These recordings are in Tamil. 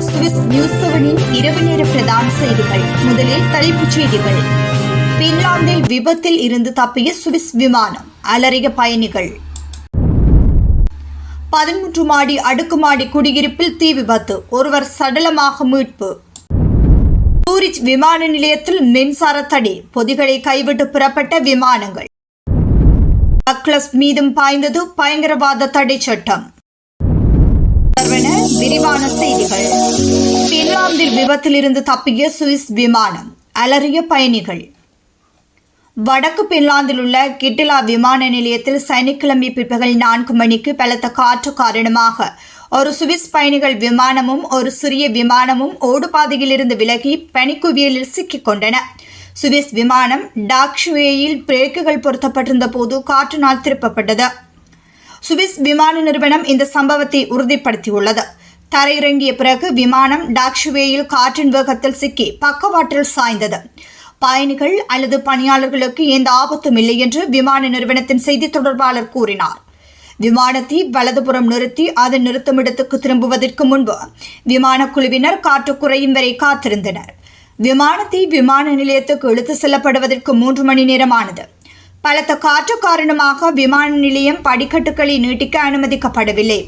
சுவிஸ் நியூஸ் செவனின் இரவு நேர பிரதான செய்திகள். முதலில் தலைப்புச் செய்திகள். பின்லாந்தில் விபத்தில் இருந்து தப்பிய சுவிஸ் விமானம். அலறிய பயணிகள். பதிமூன்று மாடி அடுக்குமாடி குடியிருப்பில் தீ விபத்து. ஒருவர் சடலமாக மீட்பு. சூரிச் விமான நிலையத்தில் மின்சார தடை. பொதிகளை கைவிட்டு புறப்பட்ட விமானங்கள். டக்ளஸ் மீதும் பாய்ந்தது பயங்கரவாத தடை சட்டம். விரிவான செய்திகள். பின்லாந்தில் விபத்திலிருந்து தப்பிய சுவிஸ் விமானம் அலறிய பயணிகள். வடக்கு பின்லாந்தில் உள்ள கிட்டிலா விமான நிலையத்தில் சனிக்கிழமை பிற்பகல் நான்கு மணிக்கு பலத்த காற்று காரணமாக ஒரு சுவிஸ் பயணிகள் விமானமும் ஒரு சிறிய விமானமும் ஓடுபாதையிலிருந்து விலகி பனிக்குவியலில் சிக்கிக் கொண்டன. சுவிஸ் விமானம் டாக்ஷுவேயில் பிரேக்குகள் பொருத்தப்பட்டிருந்த போது காற்றினால் திருப்பப்பட்டது. சுவிஸ் விமான நிறுவனம் இந்த சம்பவத்தை உறுதிப்படுத்தியுள்ளது. தரையிறங்கிய பிறகு விமானம் டாக்ஷுவேயில் காற்றின் வேகத்தில் சிக்கி பக்கவாட்டில் சாய்ந்தது. பயணிகள் அல்லது பணியாளர்களுக்கு எந்த ஆபத்தும் இல்லை என்று விமான நிறுவனத்தின் செய்தி தொடர்பாளர் கூறினார். விமானத்தை வலதுபுறம் நிறுத்தி அதன் நிறுத்துமிடத்துக்கு திரும்புவதற்கு முன்பு விமான குழுவினர் காற்று குறையும் வரை காத்திருந்தனர். விமானத்தை விமான நிலையத்துக்கு இழுத்து செல்லப்படுவதற்கு மூன்று மணி நேரமானது. பலத்த காற்று காரணமாக விமான நிலையம் படிக்கட்டுகளை நீட்டிக்க அனுமதிக்கப்படவில்லை.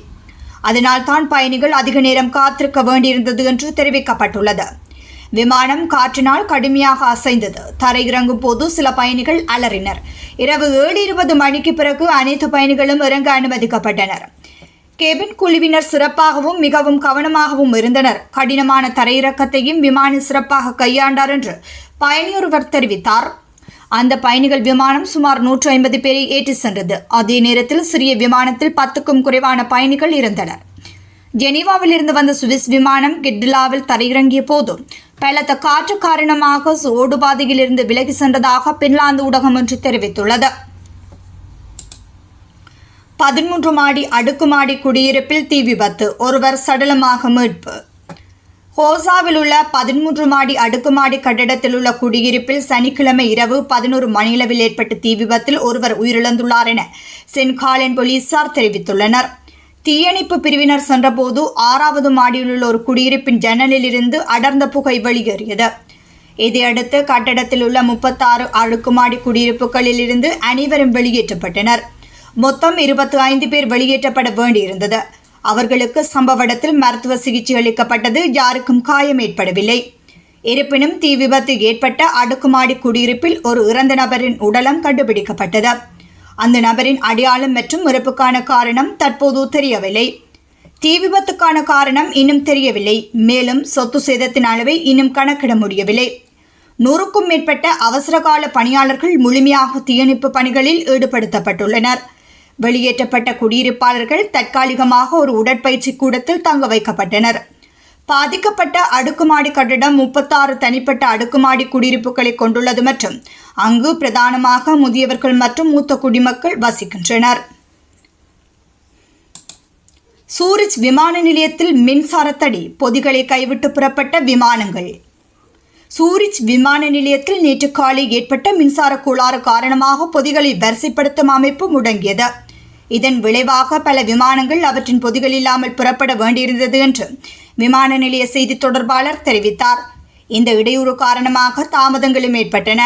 அதனால் தான் பயணிகள் அதிக நேரம் காத்திருக்க வேண்டியிருந்தது என்று தெரிவிக்கப்பட்டுள்ளது. விமானம் காற்றினால் கடுமையாக அசைந்தது. தரையிறங்கும் போது சில பயணிகள் அலறினர். இரவு ஏழு இருபது மணிக்கு பிறகு அனைத்து பயணிகளும் இறங்க அனுமதிக்கப்பட்டனர். கேபின் குழுவினர் சிறப்பாகவும் மிகவும் கவனமாகவும் இருந்தனர். கடினமான தரையிறக்கத்தையும் விமானி சிறப்பாக கையாண்டார் என்று பயணியொருவர் தெரிவித்தார். அந்த பயணிகள் விமானம் சுமார் நூற்று ஐம்பது பேரை ஏற்றி சென்றது. அதே நேரத்தில் சிறிய விமானத்தில் பத்துக்கும் குறைவான பயணிகள் இருந்தனர். ஜெனீவாவில் இருந்து வந்த சுவிஸ் விமானம் கிட்லாவில் தரையிறங்கிய போது பலத்த காற்று காரணமாக ஓடுபாதையிலிருந்து விலகி சென்றதாக பின்லாந்து ஊடகம் ஒன்று தெரிவித்துள்ளது. பதிமூன்று மாடி அடுக்குமாடி குடியிருப்பில் தீ விபத்து ஒருவர் சடலமாக மீட்பு ஹோசாவில் உள்ள பதிமூன்று மாடி அடுக்குமாடி கட்டிடத்தில் உள்ள குடியிருப்பில் சனிக்கிழமை இரவு பதினோரு மணியளவில் ஏற்பட்ட தீ விபத்தில் ஒருவர் உயிரிழந்துள்ளார் என சென்காலின் போலீசார் தெரிவித்துள்ளனர். தீயணைப்பு பிரிவினர் சென்றபோது ஆறாவது மாடியில் உள்ள ஒரு குடியிருப்பின் ஜன்னலில் இருந்து அடர்ந்த புகை வெளியேறியது. இதையடுத்து கட்டடத்தில் உள்ள முப்பத்தாறு அடுக்குமாடி குடியிருப்புகளில் இருந்து அனைவரும் வெளியேற்றப்பட்டனர். மொத்தம் இருபத்தி ஐந்து பேர் வெளியேற்றப்பட வேண்டியிருந்தது. அவர்களுக்கு சம்பவ இடத்தில் மருத்துவ சிகிச்சை அளிக்கப்பட்டது யாருக்கும் காயம் ஏற்படவில்லை. இருப்பினும் தீ விபத்து ஏற்பட்ட அடுக்குமாடி குடியிருப்பில் ஒரு இறந்த நபரின் உடலம் கண்டுபிடிக்கப்பட்டது. அந்த நபரின் அடையாளம் மற்றும் இறப்புக்கான காரணம் தற்போது தெரியவில்லை. தீ விபத்துக்கான காரணம் இன்னும் தெரியவில்லை. மேலும் சொத்து சேதத்தின் அளவை இன்னும் கணக்கிட முடியவில்லை. நூறுக்கும் மேற்பட்ட அவசரகால பணியாளர்கள் முழுமையாக தீயணைப்பு பணிகளில் ஈடுபடுத்தப்பட்டுள்ளனர். வெளியேற்றப்பட்ட குடியிருப்பாளர்கள் தற்காலிகமாக ஒரு உடற்பயிற்சி கூடத்தில் தங்க வைக்கப்பட்டனர். பாதிக்கப்பட்ட அடுக்குமாடி கட்டிடம் முப்பத்தாறு தனிப்பட்ட அடுக்குமாடி குடியிருப்புகளை கொண்டுள்ளது மற்றும் அங்கு பிரதானமாக முதியவர்கள் மற்றும் மூத்த குடிமக்கள் வசிக்கின்றனர். சூரிச் விமான நிலையத்தில் மின்சாரத்தடி பொதிகளை கைவிட்டு புறப்பட்ட விமானங்கள். சூரிச் விமான நிலையத்தில் நேற்று காலை ஏற்பட்ட மின்சார கோளாறு காரணமாக பொதிகளை வரிசைப்படுத்தும் அமைப்பு முடங்கியது. இதன் விளைவாக பல விமானங்கள் அவற்றின் பொதிகள் இல்லாமல் புறப்பட வேண்டியிருந்தது என்று விமான நிலைய செய்தி தொடர்பாளர் தெரிவித்தார். இந்த இடையூறு காரணமாக தாமதங்களும் ஏற்பட்டன.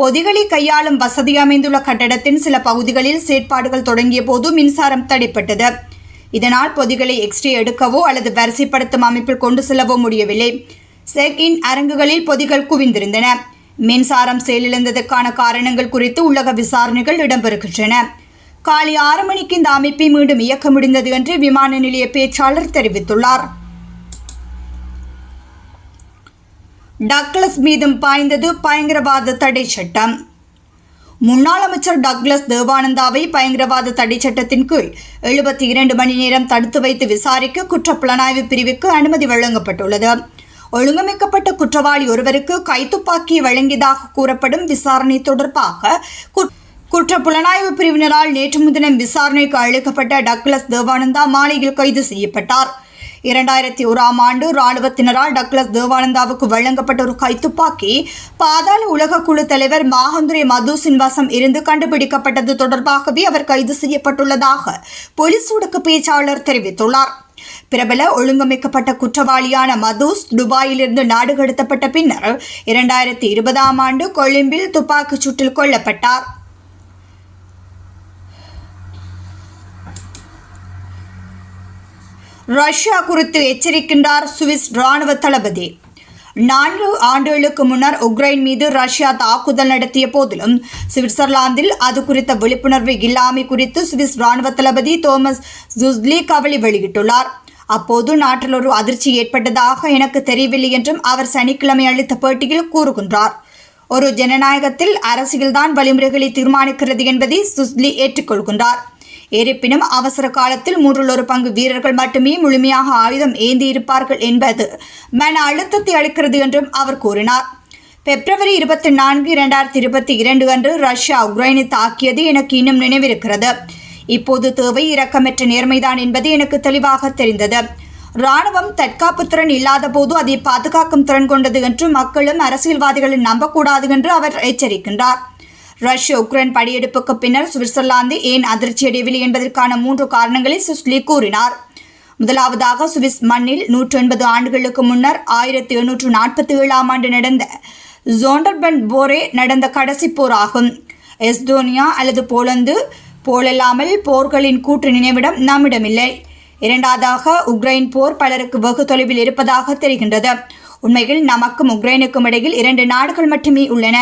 பொதிகளை கையாளும் வசதி அமைந்துள்ள கட்டடத்தின் சில பகுதிகளில் செயற்பாடுகள் தொடங்கிய போது மின்சாரம் தடைப்பட்டது. இதனால் பொதிகளை எக்ஸ்ரே எடுக்கவோ அல்லது வரிசைப்படுத்தும் அமைப்பில் கொண்டு செல்லவோ முடியவில்லை. செக் இன் அரங்குகளில் பொதிகள் குவிந்திருந்தன. மின்சாரம் செயலிழந்ததற்கான காரணங்கள் குறித்து உலக விசாரணைகள் இடம்பெறுகின்றன. காலை ஆறு மணிக்கு இந்த அமைப்பை மீண்டும் இயக்க முடிந்தது என்று விமான நிலைய பேச்சாளர் தெரிவித்துள்ளார். டக்ளஸ் மீதும் பாய்ந்தது பயங்கரவாத தடை சட்டம். முன்னாள் அமைச்சர் டக்ளஸ் தேவானந்தாவை பயங்கரவாத தடை சட்டத்தின் கீழ் எழுபத்தி இரண்டு மணி நேரம் தடுத்து வைத்து விசாரிக்க குற்றப்புலனாய்வு பிரிவுக்கு அனுமதி வழங்கப்பட்டுள்ளது. ஒழுங்கமைக்கப்பட்ட குற்றவாளி ஒருவருக்கு கைத்துப்பாக்கி வழங்கியதாக கூறப்படும் விசாரணை தொடர்பாக குட்- குற்ற புலனாய்வு பிரிவினரால் நேற்று முன்தினம் விசாரணைக்கு அழைக்கப்பட்ட டக்ளஸ் தேவானந்தா மாலையில் கைது செய்யப்பட்டார். இரண்டாயிரத்தி ஓராம் ஆண்டு இராணுவத்தினரால் டக்ளஸ் தேவானந்தாவுக்கு வழங்கப்பட்ட ஒரு கைத்துப்பாக்கி பாதாள உலக குழு தலைவர் மாகந்துரை மது வசம் இருந்து கண்டுபிடிக்கப்பட்டது தொடர்பாகவே அவர் கைது செய்யப்பட்டுள்ளதாக போலீஸ் ஊடக பேச்சாளர் தெரிவித்துள்ளார். பிரபல ஒழுங்கமைக்கப்பட்ட குற்றவாளியான மதுஸ் துபாயிலிருந்து நாடு கடத்தப்பட்ட பின்னர் இரண்டாயிரத்தி இருபதாம் ஆண்டு கொழும்பில் துப்பாக்கிச் சூட்டில் கொல்லப்பட்டார். ரஷ்யா குறித்து எச்சரிக்கின்றார் சுவிஸ் ராணுவ தளபதி. நான்கு ஆண்டுகளுக்கு முன்னர் உக்ரைன் மீது ரஷ்யா தாக்குதல் நடத்திய போதிலும் சுவிட்சர்லாந்தில் அது குறித்த விழிப்புணர்வு இல்லாமை குறித்து சுவிஸ் ராணுவ தளபதி தோமஸ் ஜுஸ்லி கவலை வெளியிட்டுள்ளார். அப்போது நாட்டில் ஒரு அதிர்ச்சி ஏற்பட்டதாக எனக்கு தெரியவில்லை என்றும் அவர் சனிக்கிழமை அளித்த பேட்டியில் கூறுகின்றார். ஒரு ஜனநாயகத்தில் அரசியல்தான் வழிமுறைகளை தீர்மானிக்கிறது என்பதை சுஸ்லி ஏற்றுக்கொள்கின்றார். இருப்பினும் அவசர காலத்தில் மூன்றில் ஒரு பங்கு வீரர்கள் மட்டுமே முழுமையாக ஆயுதம் ஏந்தி இருப்பார்கள் என்பது மன அழுத்தத்தை அளிக்கிறது என்றும் அவர் கூறினார். பிப்ரவரி இருபத்தி நான்கு இரண்டாயிரத்தி இருபத்தி இரண்டு அன்று ரஷ்யா உக்ரைனை தாக்கியது எனக்கு இன்னும் நினைவிருக்கிறது. இப்போது தேவை இரக்கமற்ற நேர்மைதான் என்பது எனக்கு தெளிவாக தெரிந்தது. ராணுவம் தற்காப்பு திறன் இல்லாத போது அதை பாதுகாக்கும் திறன் கொண்டது என்று மக்களும் அரசியல்வாதிகளும் நம்பக்கூடாது என்று அவர் எச்சரிக்கின்றார். ரஷ்ய உக்ரைன் படியெடுப்புக்கு பின்னர் சுவிட்சர்லாந்து ஏன் அதிர்ச்சியடையவில்லை என்பதற்கான மூன்று காரணங்களை சுஸ்லி கூறினார். முதலாவதாக சுவிஸ் மண்ணில் நூற்றி எண்பது ஆண்டுகளுக்கு முன்னர் ஆயிரத்தி எண்ணூற்று நாற்பத்தி ஏழாம் ஆண்டு நடந்த ஜோண்டர்பன் போரே நடந்த கடைசி போர் ஆகும். எஸ்டோனியா அல்லது போலந்து போலல்லாமல் போர்களின் கூட்டு நினைவிடம் நம்மிடமில்லை. இரண்டாவதாக உக்ரைன் போர் பலருக்கு வெகு தொலைவில் இருப்பதாக தெரிகின்றது. உண்மையில் நமக்கும் உக்ரைனுக்கும் இடையில் இரண்டு நாடுகள் மட்டுமே உள்ளன.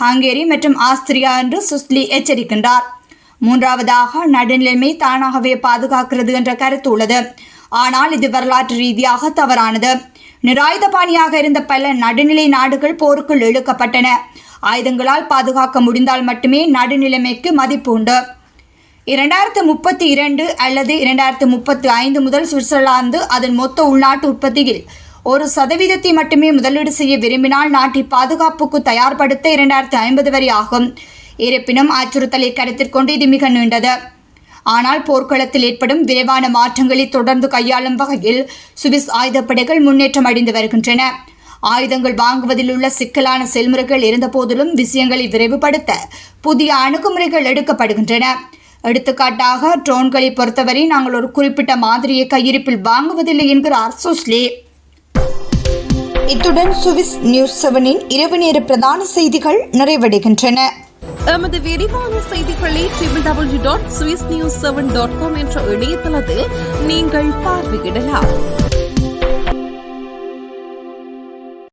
ஹங்கேரி மற்றும் ஆஸ்திரியா என்று சுஸ்லி எச்சரிக்கின்றார். மூன்றாவதாக நடுநிலைமை தானாகவே பாதுகாக்கிறது என்ற கருத்து உள்ளது. ஆனால் இது வரலாற்று ரீதியாக தவறானது. நிராயுதபாணியாக இருந்த பல நடுநிலை நாடுகள் போருக்குள் இழுக்கப்பட்டன. ஆயுதங்களால் பாதுகாக்க முடிந்தால் மட்டுமே நடுநிலைமைக்கு மதிப்பு உண்டு. இரண்டாயிரத்து முப்பத்தி இரண்டு அல்லது இரண்டாயிரத்து முப்பத்தி ஐந்து முதல் சுவிட்சர்லாந்து அதன் மொத்த உள்நாட்டு உற்பத்தியில் ஒரு சதவீதத்தை மட்டுமே முதலீடு செய்ய விரும்பினால் நாட்டை பாதுகாப்புக்கு தயார்படுத்த இரண்டாயிரத்து ஐம்பது வரை ஆகும். இருப்பினும் அச்சுறுத்தலை கருத்தில் கொண்டு இது மிக நீண்டது. ஆனால் போர்க்களத்தில் ஏற்படும் விரைவான மாற்றங்களை தொடர்ந்து கையாளும் வகையில் சுவிஸ் ஆயுதப்படைகள் முன்னேற்றம் அடைந்து வருகின்றன. ஆயுதங்கள் வாங்குவதில் உள்ள சிக்கலான செயல்முறைகள் இருந்தபோதிலும் விஷயங்களை விரைவுபடுத்த புதிய அணுகுமுறைகள் எடுக்கப்படுகின்றன. எடுத்துக்காட்டாக ட்ரோன்களை பொறுத்தவரை நாங்கள் ஒரு குறிப்பிட்ட மாதிரியை கையிருப்பில் வாங்குவதில்லை என்கிறார் சுஸ்லி. இத்துடன் சுவிஸ் நியூஸ் செவனின் இரவு நேர பிரதான செய்திகள் நிறைவடைகின்றன. எமது விரிவான செய்திகளை double W dot Swiss news seven dot com என்ற இணையதளத்தில் நீங்கள் பார்வையிடலாம்.